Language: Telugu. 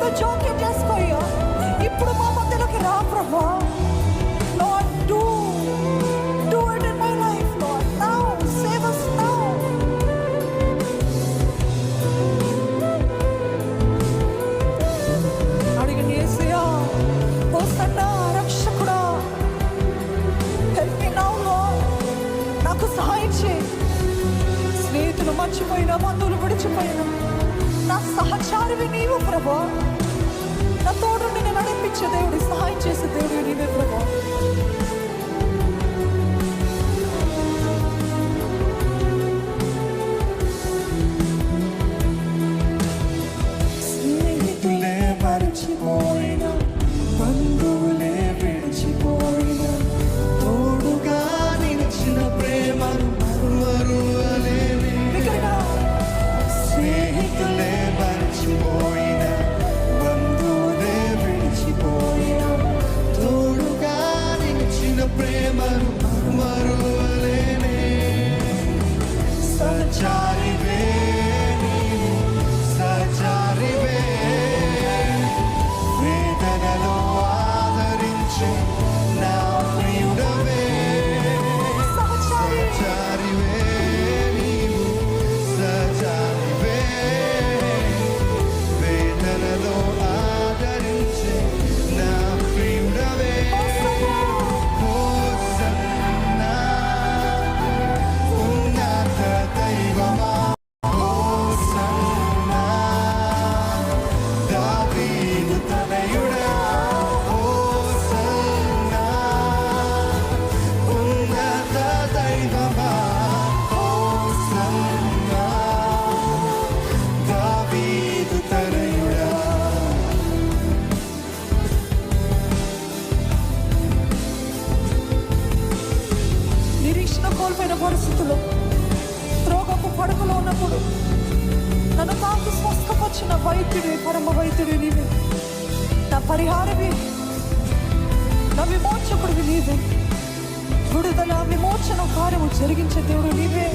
నువ్వు జోక్యం చేసుకోయ్యా. ఇప్పుడు మా మధ్యలోకి రా ప్రభా. Lord do do it in my life lord now save us now అడిగిన యేసయ్యా హోసన్నా రక్షకుడా? హెల్ప్ మీ నౌ లార్డ్ నాకు సహాయం చేయి. స్నేహితులు మర్చిపోయినా బంధువులు విడిచిపోయినా. నా సహచారివి నీవు ప్రభా. నా తోడు నిన్ను నడిపించే దేవుడి సహాయం చేసే దేవుడి నీవే ప్రభా. పడుకులో నన్ను తాకి స్వస్థపరిచిన వైద్యుడే పరమ వైద్యుడే నీవే. నా పరిహారమే. నా విమోచకుడివి నీవే. విడుదల విమోచన కార్యము జరిగించే దేవుడు నీవే.